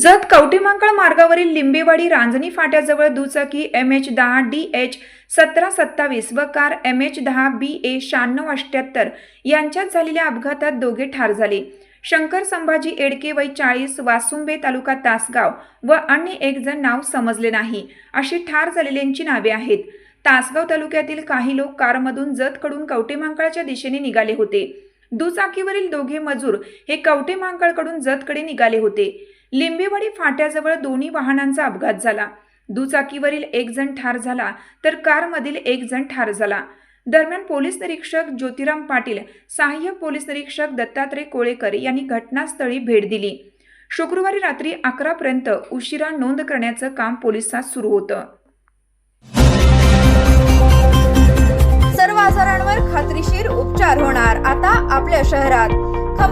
जत कवटेमांकळ मार्गावरील लिंबेवाडी रांजणी फाट्याजवळ दुचाकी एम एच दहा डी एच सतरा सत्तावीस व कार एम एच दहा बी ए शहाण्णव अठ्ठ्याहत्तर यांच्यात झालेल्या अपघातात दोघे ठार झाले. शंकर संभाजी एडके वय चाळीस वासुंबे तालुका तासगाव व अन्य एक जण नाव समजले नाही. अशी ठार झालेल्यांची नावे आहेत. तासगाव तालुक्यातील काही लोक कारमधून जतकडून कवटेमांकळाच्या दिशेने निघाले होते. दुचाकीवरील दोघे मजूर हे कवटेमांकळकडून जतकडे निघाले होते. लिंबेवाडी फाट्याजवळ दोन्ही वाहनांचा अपघात झाला. दुचाकीवरील एक जण ठार झाला तर कारमधील एक जण ठार झाला. दरम्यान पोलीस निरीक्षक ज्योतिराम पाटील सहाय्यक पोलीस निरीक्षक दत्तात्रय कोळेकर यांनी घटनास्थळी भेट दिली. शुक्रवारी रात्री अकरापर्यंत उशिरा नोंद करण्याचं काम पोलिसात सुरू होतं. सर्व आजारांवर खात्रीशीर उपचार होणार. आता आपल्या शहरात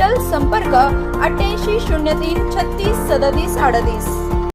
हॉस्पिटल संपर्क अठ्ठ्याऐंशी शून्य तीन छत्तीस सदतीस अडतीस.